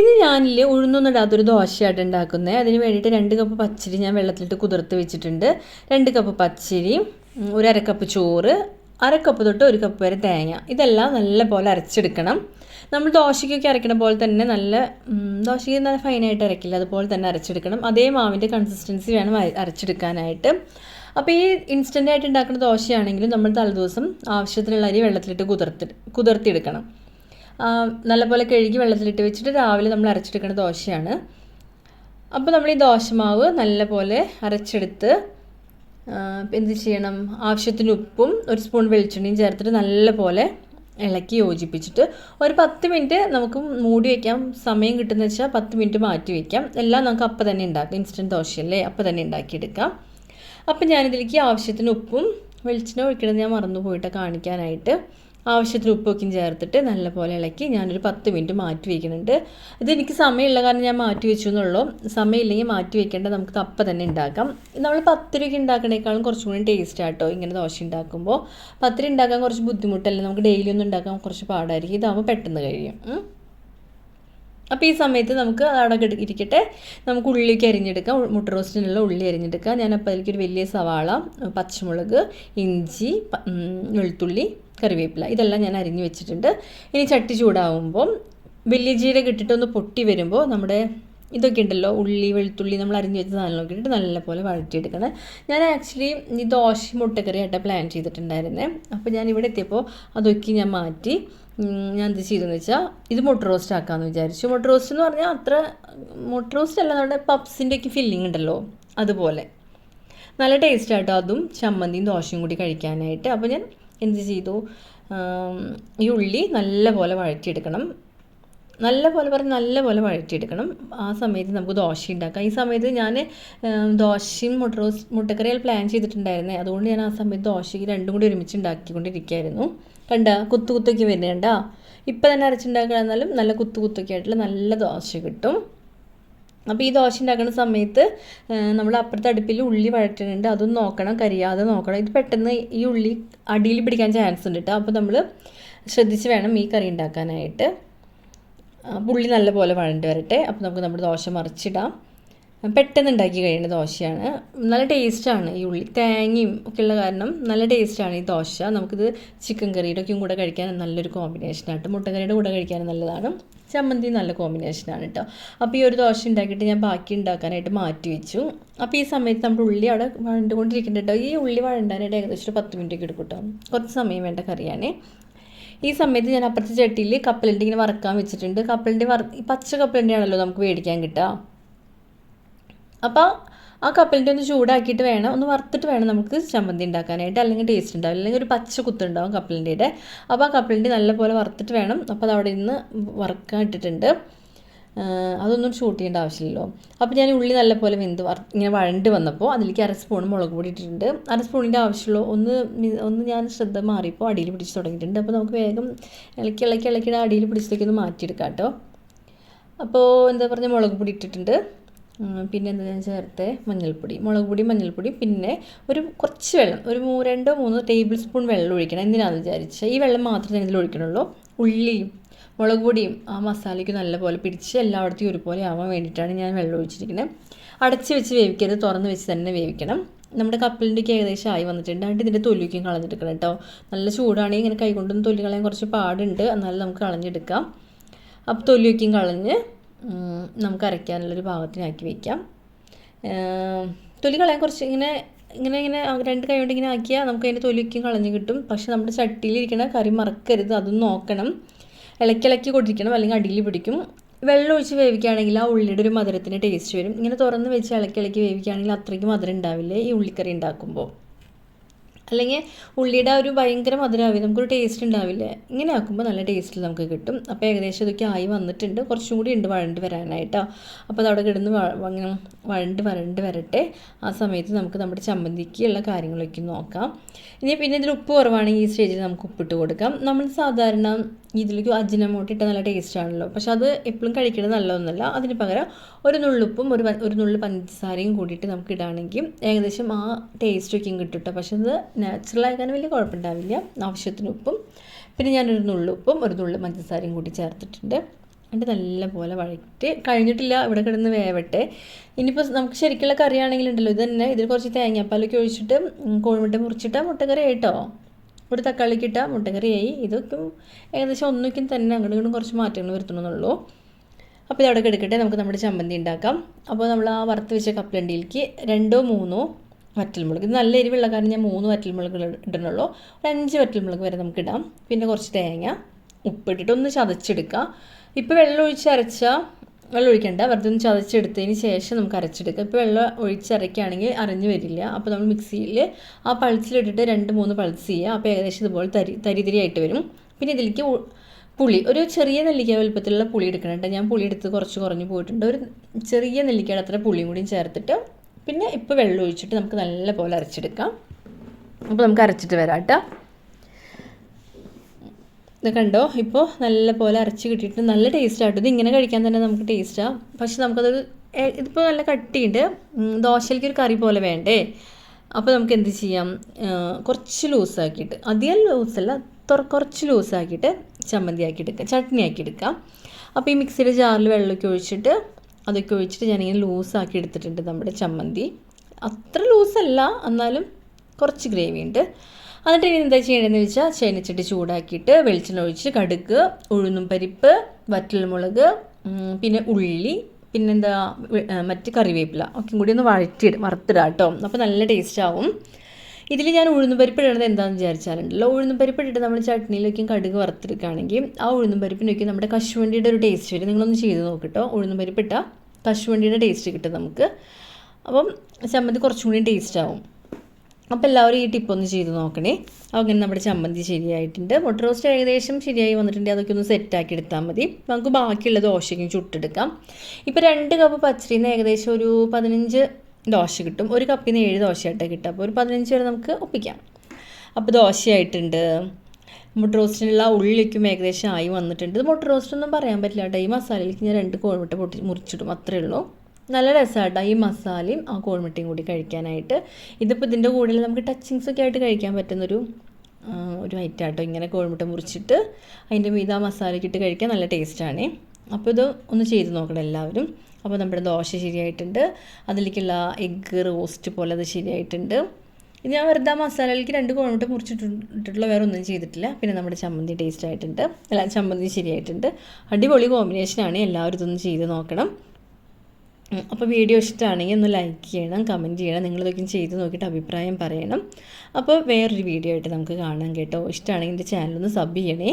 ഇത് ഞാനിൽ ഉഴുന്നൊന്നും ഇടാത്തൊരു ദോശയായിട്ട് ഉണ്ടാക്കുന്നത് അതിന് വേണ്ടിയിട്ട് രണ്ട് കപ്പ് പച്ചരി ഞാൻ വെള്ളത്തിലിട്ട് കുതിർത്ത് വെച്ചിട്ടുണ്ട്. രണ്ട് കപ്പ് പച്ചരി ഒരു അരക്കപ്പ് കപ്പ് ചോറ് അരക്കപ്പ് കപ്പ് തൊട്ട് ഒരു കപ്പ് വരെ തേങ്ങ. ഇതെല്ലാം നല്ല പോലെ അരച്ചെടുക്കണം. നമ്മൾ ദോശയ്ക്കൊക്കെ അരയ്ക്കണ പോലെ തന്നെ നല്ല ദോശയ്ക്ക് നല്ല ഫൈനായിട്ട് അരക്കില്ല അതുപോലെ തന്നെ അരച്ചെടുക്കണം. അതേ മാവിന്റെ കൺസിസ്റ്റൻസി വേണം അരച്ചെടുക്കാനായിട്ട്. അപ്പോൾ ഈ ഇൻസ്റ്റന്റായിട്ട് ഉണ്ടാക്കുന്ന ദോശയാണെങ്കിലും നമ്മൾ തലേദിവസം ആവശ്യത്തിനുള്ള അരി വെള്ളത്തിലിട്ട് കുതിർത്തി കുതിർത്തിയെടുക്കണം. നല്ലപോലെ കഴുകി വെള്ളത്തിലിട്ട് വെച്ചിട്ട് രാവിലെ നമ്മൾ അരച്ചെടുക്കുന്ന ദോശയാണ്. അപ്പോൾ നമ്മൾ ഈ ദോശമാവ് നല്ലപോലെ അരച്ചെടുത്ത് എന്ത് ചെയ്യണം? ആവശ്യത്തിന് ഉപ്പും ഒരു സ്പൂൺ വെളിച്ചെണ്ണയും ചേർത്തിട്ട് നല്ലപോലെ ഇളക്കി യോജിപ്പിച്ചിട്ട് ഒരു പത്ത് മിനിറ്റ് നമുക്ക് മൂടി വയ്ക്കാം സമയം കിട്ടുന്ന വെച്ചാൽ പത്ത് മിനിറ്റ് മാറ്റി വയ്ക്കാം എല്ലാം നമുക്ക് അപ്പം തന്നെ ഉണ്ടാക്കാം. ഇൻസ്റ്റന്റ് ദോശയല്ലേ? അപ്പം തന്നെ ഉണ്ടാക്കിയെടുക്കാം. അപ്പം ഞാനിതിലേക്ക് ആവശ്യത്തിന് ഉപ്പും വെളിച്ചെണ്ണ ഒഴിക്കണമെന്ന് ഞാൻ മറന്നു പോയിട്ട് കാണിക്കാനായിട്ട്. ആവശ്യത്തിന് ഉപ്പൊക്കെ ചേർത്തിട്ട് നല്ലപോലെ ഇളക്കി ഞാനൊരു പത്ത് മിനിറ്റ് മാറ്റി വയ്ക്കുന്നുണ്ട് ഇത് എനിക്ക് സമയമുള്ള കാരണം ഞാൻ മാറ്റി വെച്ചു എന്നുള്ളൂ. സമയമില്ലെങ്കിൽ മാറ്റി വെക്കേണ്ട നമുക്ക് അപ്പം തന്നെ ഉണ്ടാക്കാം. നമ്മൾ പത്തിരിക്ക് ഉണ്ടാക്കണേക്കാളും കുറച്ചും കൂടി ടേസ്റ്റ് ആട്ടോ ഇങ്ങനെ ദോശ ഉണ്ടാക്കുമ്പോൾ. പത്തിരി ഉണ്ടാക്കാൻ കുറച്ച് ബുദ്ധിമുട്ടല്ലേ? നമുക്ക് ഡെയിലി ഒന്നും ഉണ്ടാക്കാൻ കുറച്ച് പാടായിരിക്കും. ഇതാകുമ്പോൾ പെട്ടെന്ന് കഴിയും. അപ്പോൾ ഈ സമയത്ത് നമുക്ക് അവിടെ ഇരിക്കട്ടെ. നമുക്ക് ഉള്ളിലേക്ക് അരിഞ്ഞെടുക്കാം. മുട്ട റോസ്റ്റിനുള്ള ഉള്ളി അരിഞ്ഞെടുക്കാം. ഞാനപ്പോൾ അതിലേക്ക് ഒരു വലിയ സവാള പച്ചമുളക് ഇഞ്ചി വെളുത്തുള്ളി കറിവേപ്പില. ഇതെല്ലാം ഞാൻ അരിഞ്ഞു വെച്ചിട്ടുണ്ട്. ഇനി ചട്ടി ചൂടാവുമ്പം വലിയ ജീരകം ഇട്ടിട്ട് ഒന്ന് പൊട്ടി വരുമ്പോൾ നമ്മുടെ ഇതൊക്കെ ഉണ്ടല്ലോ ഉള്ളി വെളുത്തുള്ളി നമ്മൾ അരിഞ്ഞു വെച്ച സാധനങ്ങളൊക്കെ ഇട്ടിട്ട് നല്ലപോലെ വഴറ്റിയെടുക്കണം. ഞാൻ ആക്ച്വലി ഈ ദോശ മുട്ടക്കറി ആയിട്ട് പ്ലാൻ ചെയ്തിട്ടുണ്ടായിരുന്നേ. അപ്പോൾ ഞാൻ ഇവിടെ എത്തിയപ്പോൾ അതൊക്കെ ഞാൻ മാറ്റി. ഞാൻ എന്ത് ചെയ്തെന്ന് വെച്ചാൽ ഇത് മുട്ട റോസ്റ്റ് ആക്കാമെന്ന് വിചാരിച്ചു. മുട്ട റോസ്റ്റ് എന്ന് പറഞ്ഞാൽ അത്ര മുട്ട റോസ്റ്റ് അല്ല നമ്മുടെ പപ്സിന്റെ ഒക്കെ ഫില്ലിംഗ് ഉണ്ടല്ലോ അതുപോലെ. നല്ല ടേസ്റ്റ് അതും ചമ്മന്തിയും ദോശയും കൂടി കഴിക്കാനായിട്ട്. അപ്പോൾ ഞാൻ എന്ത് ചെയ്തു? ഈ ഉള്ളി നല്ല പോലെ വഴറ്റിയെടുക്കണം. നല്ല പോലെ പറഞ്ഞ് നല്ല പോലെ വഴറ്റിയെടുക്കണം. ആ സമയത്ത് നമുക്ക് ദോശ ഉണ്ടാക്കാം. ഈ സമയത്ത് ഞാൻ ദോശയും മുട്ട റോസ് മുട്ടക്കറികൾ പ്ലാൻ ചെയ്തിട്ടുണ്ടായിരുന്നേ. അതുകൊണ്ട് ഞാൻ ആ സമയത്ത് ദോശയ്ക്ക് രണ്ടും കൂടി ഒരുമിച്ച് ഉണ്ടാക്കിക്കൊണ്ടിരിക്കുകയായിരുന്നു. കണ്ട? കുത്തു കുത്തൊക്കെ വരുന്നത് കണ്ട? ഇപ്പം തന്നെ അരച്ചുണ്ടാക്കണമെന്നാലും നല്ല കുത്തു കുത്തൊക്കെ ആയിട്ടുള്ള നല്ല ദോശ കിട്ടും. അപ്പോൾ ഈ ദോശ ഉണ്ടാക്കുന്ന സമയത്ത് നമ്മൾ അപ്പുറത്തെ അടുപ്പിൽ ഉള്ളി വഴറ്റുന്നുണ്ട് അതൊന്നും നോക്കണം കരിയാതെ നോക്കണം. ഇത് പെട്ടെന്ന് ഈ ഉള്ളി അടിയിൽ പിടിക്കാൻ ചാൻസ് ഉണ്ട് കേട്ടോ അപ്പോൾ നമ്മൾ ശ്രദ്ധിച്ച് വേണം ഈ കറി ഉണ്ടാക്കാനായിട്ട്. ഉള്ളി നല്ലപോലെ വഴണ്ട് വരട്ടെ. അപ്പോൾ നമുക്ക് നമ്മുടെ ദോശ മറിച്ചിടാം. പെട്ടെന്ന് ഉണ്ടാക്കി കഴിയുന്ന ദോശയാണ്. നല്ല ടേസ്റ്റാണ് ഈ ഉള്ളി. തേങ്ങയും ഒക്കെ ഉള്ള കാരണം നല്ല ടേസ്റ്റാണ് ഈ ദോശ. നമുക്കിത് ചിക്കൻ കറിയുടെ ഒക്കെയും കൂടെ കഴിക്കാൻ നല്ലൊരു കോമ്പിനേഷനായിട്ട് മുട്ടക്കറിയുടെ കൂടെ കഴിക്കാൻ നല്ലതാണ്. ചമ്മന്തി നല്ല കോമ്പിനേഷനാണ് കേട്ടോ അപ്പോൾ ഈ ഒരു ദോശ ഉണ്ടാക്കിയിട്ട് ഞാൻ ബാക്കി ഉണ്ടാക്കാനായിട്ട് മാറ്റി വെച്ചു. അപ്പോൾ ഈ സമയത്ത് നമ്മുടെ ഉള്ളി അവിടെ വഴണ്ടുകൊണ്ടിരിക്കുന്നുണ്ട് കേട്ടോ ഈ ഉള്ളി വഴണ്ടാനായിട്ട് ഏകദേശം ഒരു പത്ത് മിനിറ്റ് എടുക്കും കേട്ടോ കുറച്ച് സമയം വേണ്ട കറിയാണേ. ഈ സമയത്ത് ഞാൻ അപ്പുറത്തെ ചട്ടിയിൽ കപ്പലിന്റെ ഇങ്ങനെ വറക്കാൻ വെച്ചിട്ടുണ്ട്. കപ്പലിന്റെ വറ പച്ച കപ്പലിന്റെ ആണല്ലോ നമുക്ക് മേടിക്കാൻ കിട്ടുക. അപ്പോൾ ആ കപ്പലിന്റെ ഒന്ന് ചൂടാക്കിയിട്ട് വേണം. ഒന്ന് വറുത്തിട്ട് വേണം നമുക്ക് ചമ്മന്തി ഉണ്ടാക്കാനായിട്ട്. അല്ലെങ്കിൽ ടേസ്റ്റ് ഉണ്ടാവില്ല. അല്ലെങ്കിൽ ഒരു പച്ച കുത്തുണ്ടാവും കപ്പലിന്റെ അപ്പോൾ ആ കപ്പലിന്റെ നല്ലപോലെ വറുത്തിട്ട് വേണം. അപ്പോൾ അത് അവിടെ നിന്ന് വറുക്കാൻ ഇട്ടിട്ടുണ്ട്. അതൊന്നും ഷൂട്ട് ചെയ്യേണ്ട ആവശ്യമില്ലല്ലോ. അപ്പോൾ ഞാൻ ഉള്ളി നല്ലപോലെ വെന്ത് ഇങ്ങനെ വഴണ്ട് വന്നപ്പോൾ അതിലേക്ക് അര സ്പൂൺ മുളക് പൊടി ഇട്ടിട്ടുണ്ട്. അര സ്പൂണിന്റെ ആവശ്യമുള്ളൂ ഒന്ന് ഒന്ന് ഞാൻ ശ്രദ്ധ മാറിയപ്പോൾ അടിയിൽ പിടിച്ച് തുടങ്ങിയിട്ടുണ്ട്. അപ്പോൾ നമുക്ക് വേഗം ഇളക്കി ഇളക്കി ഇളക്കിയിട്ട് അടിയിൽ പിടിച്ചതൊക്കെ ഒന്ന് മാറ്റിയെടുക്കാം കേട്ടോ അപ്പോൾ എന്താ പറഞ്ഞാൽ മുളക് പൊടി ഇട്ടിട്ടുണ്ട്. പിന്നെ എന്താ ഞാൻ ചേർത്ത്? മഞ്ഞൾപ്പൊടി മുളക് പൊടി മഞ്ഞൾപ്പൊടി പിന്നെ ഒരു കുറച്ച് വെള്ളം ഒരു മൂ രണ്ടോ മൂന്നോ ടേബിൾ സ്പൂൺ വെള്ളം ഒഴിക്കണം. എന്തിനാണെന്ന് വിചാരിച്ചാൽ ഈ വെള്ളം മാത്രമേ ഇതിൽ ഒഴിക്കണുള്ളൂ. ഉള്ളിയും മുളക് പൊടിയും ആ മസാലയ്ക്ക് നല്ലപോലെ പിടിച്ച് എല്ലായിടത്തും ഒരുപോലെ ആവാൻ വേണ്ടിയിട്ടാണ് ഞാൻ വെള്ളം ഒഴിച്ചിരിക്കുന്നത് അടച്ച് വെച്ച് വേവിക്കരുത് തുറന്ന് വെച്ച് തന്നെ വേവിക്കണം. നമ്മുടെ കപ്പലിന്റെയൊക്കെ ഏകദേശം ആയി വന്നിട്ടുണ്ട്. എന്നിട്ട് ഇതിന്റെ തൊലിക്കും കളഞ്ഞെടുക്കണം കേട്ടോ. നല്ല ചൂടാണെങ്കിൽ ഇങ്ങനെ കൈകൊണ്ടൊന്നും തൊലി കളയാൻ കുറച്ച് പാടുണ്ട്. എന്നാലും നമുക്ക് കളഞ്ഞെടുക്കാം. അപ്പോൾ തൊലിയൊക്കെയും കളഞ്ഞ് നമുക്ക് അരയ്ക്കാനുള്ളൊരു പാകത്തിനാക്കി വയ്ക്കാം തൊലി കളയാൻ കുറച്ച് ഇങ്ങനെ ഇങ്ങനെ ഇങ്ങനെ രണ്ട് കൈ കൊണ്ട് ഇങ്ങനെ ആക്കിയാൽ നമുക്ക് അതിന്റെ തൊലിക്കും കളഞ്ഞ് കിട്ടും. പക്ഷെ നമ്മുടെ ചട്ടിയിലിരിക്കണ കറി മറക്കരുത് അതും നോക്കണം. ഇളക്കിളക്കി ഇളക്കി കൊണ്ടിരിക്കണം അല്ലെങ്കിൽ അടിയിൽ പിടിക്കും. വെള്ളം ഒഴിച്ച് വേവിക്കുകയാണെങ്കിൽ ആ ഉള്ളിയുടെ ഒരു മധുരത്തിന് ടേസ്റ്റ് വരും. ഇങ്ങനെ തുറന്ന് വെച്ച് ഇളക്കി ഇളക്കി വേവിക്കുകയാണെങ്കിൽ അത്രയ്ക്ക് മധുരം ഉണ്ടാവില്ലേ ഈ ഉള്ളിക്കറി ഉണ്ടാക്കുമ്പോൾ? അല്ലെങ്കിൽ ഉള്ളിയുടെ ഒരു ഭയങ്കര മധുരമാവില്ല നമുക്കൊരു ടേസ്റ്റ് ഉണ്ടാവില്ല? ഇങ്ങനെ ആക്കുമ്പോൾ നല്ല ടേസ്റ്റിൽ നമുക്ക് കിട്ടും. അപ്പോൾ ഏകദേശം ഇതൊക്കെ ആയി വന്നിട്ടുണ്ട്. കുറച്ചും കൂടി ഉണ്ട് വഴണ്ട് വരാനായിട്ടോ. അപ്പോൾ അത് അവിടെ കിടന്ന് അങ്ങനെ വഴണ്ട് വരണ്ട് വരട്ടെ. ആ സമയത്ത് നമുക്ക് നമ്മുടെ ചമ്മന്തിക്ക് ഉള്ള കാര്യങ്ങളൊക്കെ നോക്കാം. ഇനി പിന്നെ ഇതിൽ ഉപ്പ് കുറവാണെങ്കിൽ ഈ സ്റ്റേജിൽ നമുക്ക് ഉപ്പിട്ട് കൊടുക്കാം. നമ്മൾ സാധാരണ ഇതിലേക്ക് അജിനമോട്ട് ഇട്ട നല്ല ടേസ്റ്റ് ആണല്ലോ. പക്ഷെ അത് എപ്പോഴും കഴിക്കുന്നത് നല്ലതൊന്നുമല്ല അതിന് പകരം ഒരു നുള്ളുപ്പും ഒരു ഒരു നുള്ളു പഞ്ചസാരയും കൂടിയിട്ട് നമുക്ക് ഇടുകയാണെങ്കിൽ ഏകദേശം ആ ടേസ്റ്റൊക്കെയും കിട്ടും കേട്ടോ പക്ഷെ അത് നാച്ചുറൽ ആകാൻ വലിയ കുഴപ്പമുണ്ടാവില്ല. ആവശ്യത്തിന് ഉപ്പും പിന്നെ ഞാനൊരു നുള്ളുപ്പും ഒരു നുള്ളു പഞ്ചസാരയും കൂടി ചേർത്തിട്ടുണ്ട്. എന്നിട്ട് നല്ല പോലെ വഴറ്റി കഴിഞ്ഞിട്ടില്ല ഇവിടെ കിടന്ന് വേവട്ടെ. ഇനിയിപ്പോൾ നമുക്ക് ശരിക്കുള്ള കറിയാണെങ്കിൽ ഉണ്ടല്ലോ ഇത് തന്നെ. ഇതിൽ കുറച്ച് തേങ്ങാപ്പാലൊക്കെ ഒഴിച്ചിട്ട് കോഴിമുട്ട മുറിച്ചിട്ട് മുട്ടക്കറി ആയിട്ടോ? ഒരു തക്കാളിക്ക് മുട്ടക്കറി മുട്ടക്കറിയായി. ഇതൊക്കെ ഏകദേശം ഒന്നിക്കും തന്നെ അങ്ങോട്ടും ഇങ്ങോട്ടും കുറച്ച് മാറ്റങ്ങൾ വരുത്തണമെന്നുള്ളൂ. അപ്പോൾ ഇതവിടെ കിടക്കട്ടെ നമുക്ക് നമ്മുടെ ചമ്മന്തി ഉണ്ടാക്കാം. അപ്പോൾ നമ്മൾ ആ വറുത്ത് വെച്ച കപ്പലണ്ടിയിലേക്ക് രണ്ടോ മൂന്നോ വറ്റൽമുളക്. ഇത് നല്ല എരിവുള്ള കാരണം ഞാൻ മൂന്ന് വറ്റൽമുളക് ഇടണുള്ളൂ. ഒരു അഞ്ച് വറ്റൽമുളക് വരെ നമുക്ക് ഇടാം. പിന്നെ കുറച്ച് തേങ്ങ. ഉപ്പിട്ടിട്ട് ഒന്ന് ചതച്ചെടുക്കുക ഇപ്പോൾ വെള്ളം ഒഴിച്ച് അരച്ച വെള്ളം ഒഴിക്കണ്ട. വെറുതെ ഒന്ന് ചതച്ചെടുത്തതിന് ശേഷം നമുക്ക് അരച്ചെടുക്കാം. ഇപ്പോൾ വെള്ളം ഒഴിച്ച് അരയ്ക്കുകയാണെങ്കിൽ അരഞ്ഞു വരില്ല. അപ്പോൾ നമ്മൾ മിക്സിയിൽ ആ പൾസിലിട്ടിട്ട് രണ്ട് മൂന്ന് പൾസ് ചെയ്യുക. അപ്പോൾ ഏകദേശം ഇതുപോലെ തരി തരിതിരിയായിട്ട് വരും. പിന്നെ ഇതിലേക്ക് പുളി. ഒരു ചെറിയ നെല്ലിക്ക വലുപ്പത്തിലുള്ള പുളി എടുക്കണം കേട്ടോ. ഞാൻ പുളി എടുത്ത് കുറച്ച് കുറഞ്ഞ് പോയിട്ടുണ്ട്. ഒരു ചെറിയ നെല്ലിക്കയുടെ അത്ര പുളിയും കൂടിയും ചേർത്തിട്ട് പിന്നെ ഇപ്പോൾ വെള്ളം ഒഴിച്ചിട്ട് നമുക്ക് നല്ലപോലെ അരച്ചെടുക്കാം. അപ്പോൾ നമുക്ക് അരച്ചിട്ട് വരാം കേട്ടോ. ഇത് കണ്ടോ? ഇപ്പോൾ നല്ല പോലെ അരച്ച് കിട്ടിയിട്ട് നല്ല ടേസ്റ്റ് ആട്ടോ. ഇത് ഇങ്ങനെ കഴിക്കാൻ തന്നെ നമുക്ക് ടേസ്റ്റാണ് പക്ഷെ നമുക്കതൊരു ഏ- ഇതിപ്പോൾ നല്ല കട്ടിയുണ്ട്. ദോശയിലേക്ക് ഒരു കറി പോലെ വേണ്ടേ? അപ്പോൾ നമുക്ക് എന്ത് ചെയ്യാം? കുറച്ച് ലൂസാക്കിയിട്ട് അധികം ലൂസല്ല കുറച്ച് ലൂസാക്കിയിട്ട് ചമ്മന്തി ആക്കി എടുക്കാം ചട്നി ആക്കി എടുക്കാം അപ്പോൾ ഈ മിക്സിയുടെ ജാറിൽ വെള്ളമൊക്കെ ഒഴിച്ചിട്ട് അതൊക്കെ ഒഴിച്ചിട്ട് ഞാനിങ്ങനെ ലൂസാക്കി എടുത്തിട്ടുണ്ട് നമ്മുടെ ചമ്മന്തി. അത്ര ലൂസല്ല എന്നാലും കുറച്ച് ഗ്രേവി ഉണ്ട്. എന്നിട്ട് ഇനി എന്താ ചെയ്യേണ്ടതെന്ന് വെച്ചാൽ ചേനച്ചട്ടി ചൂടാക്കിയിട്ട് വെളിച്ചെണ്ണ ഒഴിച്ച് കടുക്ക് ഉഴുന്നും പരിപ്പ് വറ്റൽമുളക് പിന്നെ ഉള്ളി പിന്നെന്താ മറ്റ് കറിവേപ്പില. ഒക്കെ കൂടി ഒന്ന് വഴറ്റി വറുത്തിടാം കേട്ടോ അപ്പോൾ നല്ല ടേസ്റ്റ് ആവും. ഇതിൽ ഞാൻ ഉഴുന്നും പരിപ്പ് ഇടുന്നത് എന്താണെന്ന് വിചാരിച്ചാലുണ്ടല്ലോ ഉഴുന്നും പരിപ്പ് ഇട്ടിട്ട് നമ്മൾ ചട്നിയിലേക്കും കടുക് വറുത്തെടുക്കുകയാണെങ്കിൽ ആ ഉഴുന്നും പരിപ്പിനൊക്കെ നമ്മുടെ കശുവണ്ടിയുടെ ഒരു ടേസ്റ്റ് വരും. നിങ്ങളൊന്ന് ചെയ്ത് നോക്കിട്ടോ. ഉഴുന്നും പരിപ്പ് ഇട്ടാൽ കശുവണ്ടിയുടെ ടേസ്റ്റ് കിട്ടും നമുക്ക്. അപ്പം ചമ്മന്തി കുറച്ചും കൂടി ടേസ്റ്റ് ആവും. അപ്പോൾ എല്ലാവരും ഈ ടിപ്പ് ഒന്ന് ചെയ്ത് നോക്കണേ. അങ്ങനെ നമ്മുടെ ചമ്മന്തി ശരിയായിട്ടുണ്ട്. മുട്ട റോസ്റ്റ് ഏകദേശം ശരിയായി വന്നിട്ടുണ്ട്. അതൊക്കെ ഒന്ന് സെറ്റാക്കി എടുത്താൽ മതി. നമുക്ക് ബാക്കിയുള്ള ദോശയ്ക്കും ചുട്ടെടുക്കാം. ഇപ്പോൾ രണ്ട് കപ്പ് പച്ചരിന്ന് ഏകദേശം ഒരു പതിനഞ്ച് ദോശ കിട്ടും. ഒരു കപ്പിൽ നിന്ന് ഏഴ് ദോശയായിട്ട് കിട്ടും അപ്പോൾ ഒരു പതിനഞ്ച് വരെ നമുക്ക് ഒപ്പിക്കാം. അപ്പോൾ ദോശയായിട്ടുണ്ട്. മുട്ട റോസ്റ്റിനുള്ള ഉള്ളിലേക്കും ഏകദേശം ആയി വന്നിട്ടുണ്ട്. ഇത് മുട്ട റോസ്റ്റ് ഒന്നും പറയാൻ പറ്റില്ല കേട്ടോ. ഈ മസാലയിലേക്ക് ഞാൻ രണ്ട് കോഴിമുട്ട പൊട്ടി മുറിച്ചിടും. അത്രേ ഉള്ളൂ. നല്ല രസമാട്ടോ ഈ മസാലയും ആ കോഴിമുട്ടയും കൂടി കഴിക്കാനായിട്ട്. ഇതിപ്പോൾ ഇതിന്റെ കൂടെ നമുക്ക് ടച്ചിങ്സ് ഒക്കെ ആയിട്ട് കഴിക്കാൻ പറ്റുന്നൊരു ഒരു ഐറ്റം ആട്ടോ. ഇങ്ങനെ കോഴിമുട്ട മുറിച്ചിട്ട് അതിന്റെ മീത ആ ഇട്ട് കഴിക്കാൻ നല്ല ടേസ്റ്റാണ് അപ്പോൾ ഇത് ഒന്ന് ചെയ്ത് നോക്കണം എല്ലാവരും. അപ്പോൾ നമ്മുടെ ദോശ ശരിയായിട്ടുണ്ട്. അതിലേക്കുള്ള എഗ്ഗ് റോസ്റ്റ് പോലെ അത് ശരിയായിട്ടുണ്ട്. ഇത് ഞാൻ വെറുതെ മസാലയിലേക്ക് രണ്ട് കോഴിമുട്ട മുറിച്ചിട്ടിട്ടുള്ള വേറെ ഒന്നും ചെയ്തിട്ടില്ല. പിന്നെ നമ്മുടെ ചമ്മന്തി ടേസ്റ്റ് ആയിട്ടുണ്ട്. അല്ല ചമ്മന്തി ശരിയായിട്ടുണ്ട്. അടിപൊളി കോമ്പിനേഷനാണ് എല്ലാവരും ഇതൊന്ന് ചെയ്ത് നോക്കണം. അപ്പോൾ വീഡിയോ ഇഷ്ടമാണെങ്കിൽ ഒന്ന് ലൈക്ക് ചെയ്യണം കമന്റ് ചെയ്യണം. നിങ്ങളിതൊക്കെ ചെയ്ത് നോക്കിയിട്ട് അഭിപ്രായം പറയണം. അപ്പോൾ വേറൊരു വീഡിയോ ആയിട്ട് നമുക്ക് കാണാം കേട്ടോ. ഇഷ്ടമാണെങ്കിൽ എന്റെ ചാനലൊന്ന് സബ് ചെയ്യണേ.